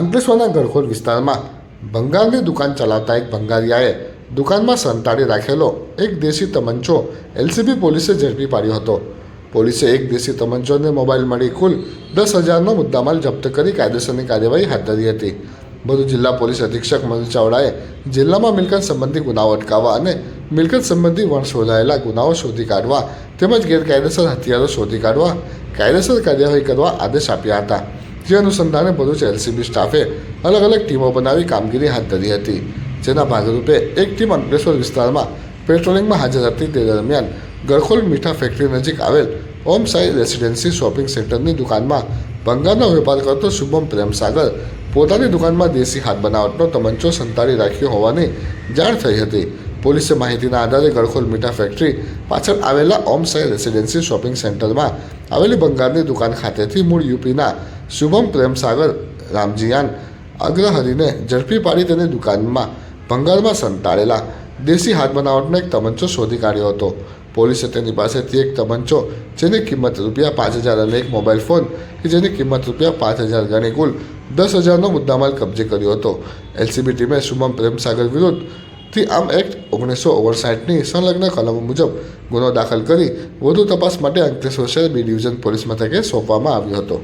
અંકલેશ્વરના ગળખોલ વિસ્તારમાં ભંગારની દુકાન ચલાવતા એક ભંગારિયાએ દુકાનમાં સંતાડી રાખેલો એક દેશી તમંચો એલસીબી પોલીસે ઝડપી પાડ્યો હતો. પોલીસે એક દેશી તમંચોને મોબાઈલ મળી કુલ દસ હજારનો મુદ્દામાલ જપ્ત કરી કાયદેસરની કાર્યવાહી હાથ ધરી હતી. ભરૂચ જિલ્લા પોલીસ અધિક્ષક મનોજ ચાવડાએ જિલ્લામાં મિલકત સંબંધી ગુનાઓ અટકાવવા અને મિલકત સંબંધી વણ શોધાયેલા ગુનાઓ શોધી કાઢવા તેમજ ગેરકાયદેસર હથિયારો શોધી કાઢવા કાયદેસર કાર્યવાહી કરવા આદેશ આપ્યા હતા. જે અનુસંધાને ભરૂચ એલસીબી સ્ટાફે અલગ અલગ ટીમો બનાવી કામગીરી હાથ ધરી હતી. જેના ભાગરૂપે એક ટીમ અંકલેશ્વર વિસ્તારમાં પેટ્રોલિંગમાં હાજર હતી. તે દરમિયાન ગળખોલ મીઠા ફેક્ટરી નજીક આવેલ ઓમ સાઈ રેસિડેન્સી શોપિંગ સેન્ટરની દુકાનમાં ભંગારનો વેપાર કરતો શુભમ પ્રેમસાગર પોતાની દુકાનમાં દેશી હાથ બનાવટનો તમંચો સંતાડી રાખ્યો હોવાની જાણ થઈ હતી. પોલીસે માહિતીના આધારે ગળખોલ મીઠા ફેક્ટરી પાછળ આવેલા ઓમ સાઈ રેસિડેન્સી શોપિંગ સેન્ટરમાં આવેલી બંગાળની દુકાન ખાતેથી મૂળ યુપીના શુભમ પ્રેમસાગર, રામજીયાન, અગ્રહરીને ઝડપી પાડી તેની દુકાનમાં ભંગારમાં સંતાડેલા. દેશી હાથ બનાવટનો એક તમંચો શોધી કાઢ્યો હતો. પોલીસે તેની પાસેથી એક તમંચો, જેની કિંમત રૂપિયા પાંચ હજાર અને એક મોબાઈલ ફોન, કે જેની કિંમત રૂપિયા પાંચ હજાર ગણી કુલ દસ હજારનો મુદ્દામાલ કબજે કર્યો હતો. એલસીબી ટીમે શુભમ પ્રેમસાગર વિરુદ્ધથી આમ એક્ટ ઓગણીસો ઓગણસાઠની સંલગ્ન કલમો મુજબ ગુનો દાખલ કરી વધુ તપાસ માટે અંકલેશ્વર શહેર બી ડિવિઝન પોલીસ મથકે સોંપવામાં આવ્યો હતો.